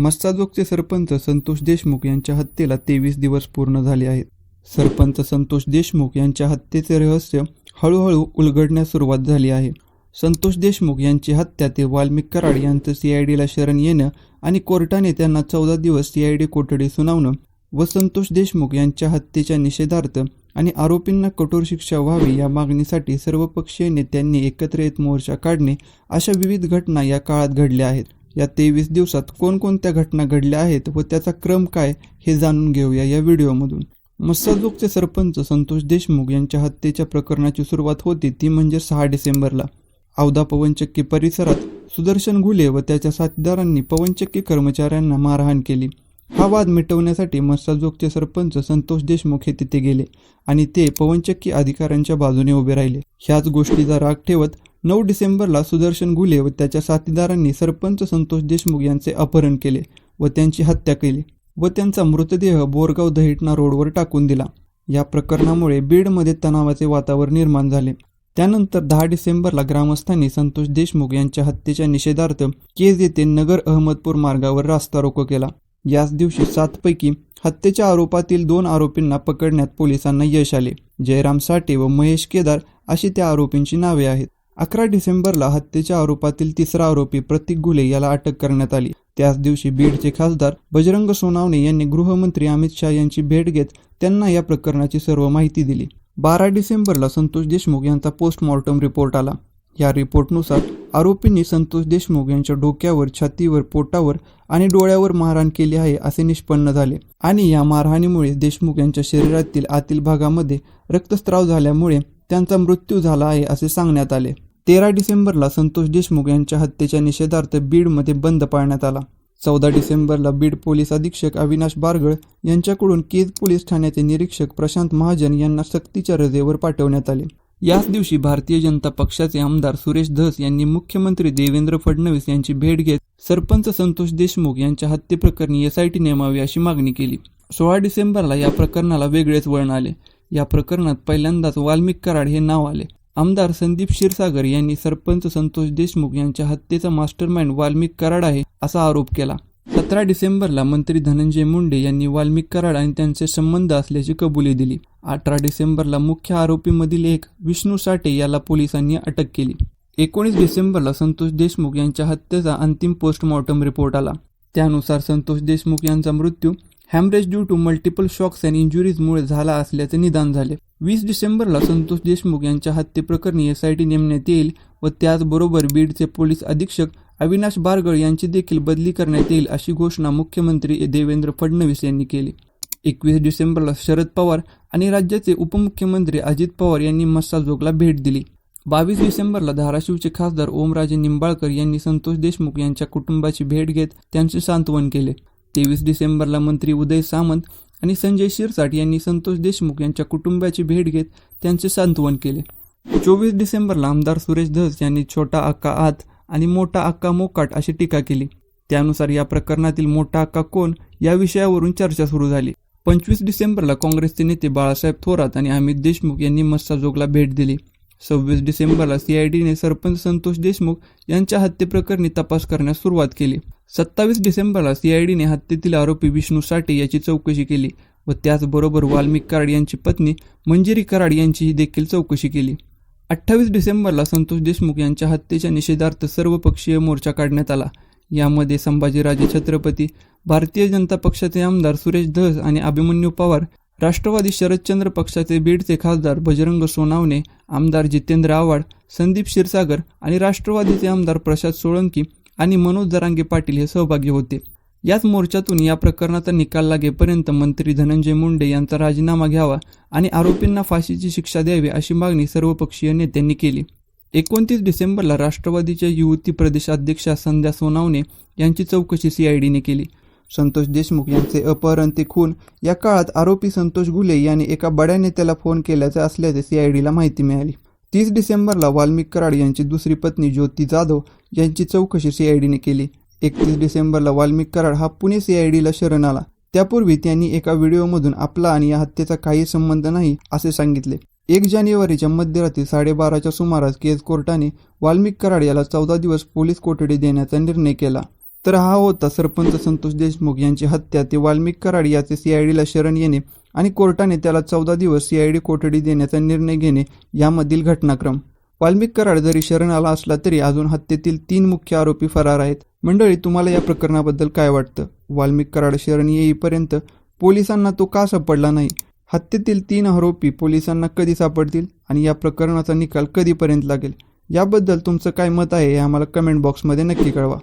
मस्साजोगचे सरपंच संतोष देशमुख यांच्या हत्येला तेवीस दिवस पूर्ण झाले आहेत. सरपंच संतोष देशमुख यांच्या हत्येचे रहस्य हळूहळू उलगडण्यास सुरुवात झाली आहे. संतोष देशमुख यांची हत्या ते वाल्मिक कराड यांचं सीआयडीला शरण येणं आणि कोर्टाने त्यांना चौदा दिवस सीआयडी कोठडी सुनावणं व संतोष देशमुख यांच्या हत्येच्या निषेधार्थ आणि आरोपींना कठोर शिक्षा व्हावी या मागणीसाठी सर्वपक्षीय नेत्यांनी एकत्र येत मोर्चा काढणे अशा विविध घटना या काळात घडल्या आहेत. या तेवीस दिवसात कोणकोणत्या घटना घडल्या आहेत व त्याचा क्रम काय हे जाणून घेऊया या व्हिडिओमधून. मस्साजोगचे सरपंच संतोष देशमुख यांच्या हत्येच्या प्रकरणाची सुरुवात होती ती म्हणजे सहा डिसेंबरला. औदा पवनचक्की परिसरात सुदर्शन घुले व त्याच्या साथीदारांनी पवनचक्की कर्मचाऱ्यांना मारहाण केली. हा वाद मिटवण्यासाठी मस्साजोगचे सरपंच संतोष देशमुख हे तिथे गेले आणि ते पवनचक्की अधिकाऱ्यांच्या बाजूने उभे राहिले. ह्याच गोष्टीचा राग ठेवत नऊ डिसेंबरला सुदर्शन गुले व त्याच्या साथीदारांनी सरपंच संतोष देशमुख यांचे अपहरण केले व त्यांची हत्या केली व त्यांचा मृतदेह बोरगाव दहिटणा रोडवर टाकून दिला. या प्रकरणामुळे बीडमध्ये तणावाचे वातावरण निर्माण झाले. त्यानंतर दहा डिसेंबरला ग्रामस्थांनी संतोष देशमुख यांच्या हत्येच्या निषेधार्थ केज येथे नगर अहमदपूर मार्गावर रास्ता रोको केला. याच दिवशी सातपैकी हत्येच्या आरोपातील दोन आरोपींना पकडण्यात पोलिसांना यश आले. जयराम साठे व महेश केदार अशी त्या आरोपींची नावे आहेत. अकरा डिसेंबरला हत्येच्या आरोपातील तिसरा आरोपी प्रतीक घुले याला अटक करण्यात आली. त्याच दिवशी बीडचे खासदार बजरंग सोनावणे यांनी गृहमंत्री अमित शहा यांची भेट घेत त्यांना या प्रकरणाची सर्व माहिती दिली. बारा डिसेंबरला संतोष देशमुख यांचा पोस्टमॉर्टम रिपोर्ट आला. या रिपोर्टनुसार आरोपींनी संतोष देशमुख यांच्या डोक्यावर छातीवर पोटावर आणि डोळ्यावर मारहाण केली आहे असे निष्पन्न झाले. आणि या मारहाणीमुळे देशमुख यांच्या शरीरातील आतील भागामध्ये रक्तस्राव झाल्यामुळे त्यांचा मृत्यू झाला आहे असे सांगण्यात आले. तेरा डिसेंबरला संतोष देशमुख यांच्या हत्येच्या निषेधार्थ बीडमध्ये बंद पाळण्यात आला. चौदा डिसेंबरला बीड पोलीस अधीक्षक अविनाश बारगळ यांच्याकडून केज पोलीस ठाण्याचे निरीक्षक प्रशांत महाजन यांना सक्तीच्या रजेवर पाठवण्यात आले. याच दिवशी भारतीय जनता पक्षाचे आमदार सुरेश धस यांनी मुख्यमंत्री देवेंद्र फडणवीस यांची भेट घेत सरपंच संतोष देशमुख यांच्या हत्येप्रकरणी एसआयटी नेमावी अशी मागणी केली. सोळा डिसेंबरला या प्रकरणाला वेगळेच वळण आले. या प्रकरणात पहिल्यांदाच वाल्मिक कराड हे नाव आले. आमदार संदीप क्षीरसागर यांनी सरपंच संतोष देशमुख यांच्या हत्येचा मास्टरमाइंड वाल्मिक कराड आहे असा आरोप केला. सतरा डिसेंबरला मंत्री धनंजय मुंडे यांनी वाल्मिक कराड आणि त्यांचे संबंध असल्याची कबुली दिली. अठरा डिसेंबरला मुख्य आरोपीमधील एक विष्णू साठे याला पोलिसांनी अटक केली. एकोणीस डिसेंबरला संतोष देशमुख यांच्या हत्येचा अंतिम पोस्टमॉर्टम रिपोर्ट आला. त्यानुसार संतोष देशमुख यांचा मृत्यू haemorrhage due to multiple shocks and इंजुरीजमुळे झाला असल्याचे निदान झाले. वीस डिसेंबरला संतोष देशमुख यांच्या हत्येप्रकरणी एसआयटी नेमण्यात येईल व त्याचबरोबर बीडचे पोलीस अधीक्षक अविनाश बारगळ यांची देखील बदली करण्यात येईल अशी घोषणा मुख्यमंत्री देवेंद्र फडणवीस यांनी केली. एकवीस डिसेंबरला शरद पवार आणि राज्याचे उपमुख्यमंत्री अजित पवार यांनी मस्साजोगला भेट दिली. बावीस डिसेंबरला धाराशिवचे खासदार ओमराजे निंबाळकर यांनी संतोष देशमुख यांच्या कुटुंबाची भेट घेत त्यांचे सांत्वन केले. तेवीस डिसेंबरला मंत्री उदय सामंत आणि संजय शिरसाट यांनी संतोष देशमुख यांच्या कुटुंबाची भेट घेत त्यांचे सांत्वन केले. चोवीस डिसेंबरला आमदार सुरेश धस यांनी छोटा अक्का आत आणि मोठा अक्का मोकाट अशी टीका केली. त्यानुसार या प्रकरणातील मोठा अक्का कोण या विषयावरून चर्चा सुरू झाली. पंचवीस डिसेंबरला काँग्रेसचे नेते बाळासाहेब थोरात आणि अमित देशमुख यांनी मस्साजोगला भेट दिली. सव्वीस डिसेंबरला सीआयडीने सरपंच संतोष देशमुख यांच्या हत्येप्रकरणी तपास करण्यास सुरुवात केली. सत्तावीस डिसेंबरला सीआयडीने हत्येतील आरोपी विष्णू साठे याची चौकशी केली व त्याचबरोबर वाल्मिक कराड यांची पत्नी मंजिरी कराड यांचीही देखील चौकशी केली. अठ्ठावीस डिसेंबरला संतोष देशमुख यांच्या हत्येच्या निषेधार्थ सर्वपक्षीय मोर्चा काढण्यात आला. यामध्ये संभाजीराजे छत्रपती भारतीय जनता पक्षाचे आमदार सुरेश धस आणि अभिमन्यू पवार राष्ट्रवादी शरदचंद्र पक्षाचे बीडचे खासदार बजरंग सोनावणे आमदार जितेंद्र आव्हाड संदीप क्षीरसागर आणि राष्ट्रवादीचे आमदार प्रसाद सोळंकी आणि मनोज जरांगे पाटील हे सहभागी होते. याच मोर्चातून या प्रकरणाचा निकाल लागेपर्यंत मंत्री धनंजय मुंडे यांचा राजीनामा घ्यावा आणि आरोपींना फाशीची शिक्षा द्यावी अशी मागणी सर्वपक्षीय नेत्यांनी केली. एकोणतीस डिसेंबरला राष्ट्रवादीच्या युवती प्रदेशाध्यक्षा संध्या सोनावणे यांची चौकशी सीआयडीने केली. संतोष देशमुख यांचे अपहरण ते खून या काळात आरोपी संतोष गुले यांनी एका बड्या नेत्याला फोन केल्याचे असल्याचे सीआयडीला माहिती मिळाली. तीस डिसेंबरला वाल्मिक कराड यांची दुसरी पत्नी ज्योती जाधव यांची चौकशी सीआयडीने केली. एकतीस डिसेंबरला वाल्मिक कराड हा पुणे सीआयडीला शरण आला. त्यापूर्वी त्यांनी एका व्हिडिओमधून आपला आणि या हत्येचा काही संबंध नाही असे सांगितले. एक जानेवारीच्या मध्यरात्री साडेबाराच्या सुमारास केज कोर्टाने वाल्मिक कराड याला चौदा दिवस पोलीस कोठडी देण्याचा निर्णय केला. तर हा होता सरपंच संतोष देशमुख यांची हत्या. ते वाल्मिक कराड याचे सीआयडीला शरण येणे आणि कोर्टाने त्याला चौदा दिवस सीआयडी कोठडी देण्याचा निर्णय घेणे यामधील घटनाक्रम. वाल्मिक कराड जरी शरण आला असला तरी अजून हत्येतील तीन मुख्य आरोपी फरार आहेत. मंडळी तुम्हाला या प्रकरणाबद्दल काय वाटतं? वाल्मिक कराड शरण येईपर्यंत पोलिसांना तो का सापडला नाही? हत्येतील तीन आरोपी पोलिसांना कधी सापडतील आणि या प्रकरणाचा निकाल कधीपर्यंत लागेल? याबद्दल तुमचं काय मत आहे हे आम्हाला कमेंट बॉक्समध्ये नक्की कळवा.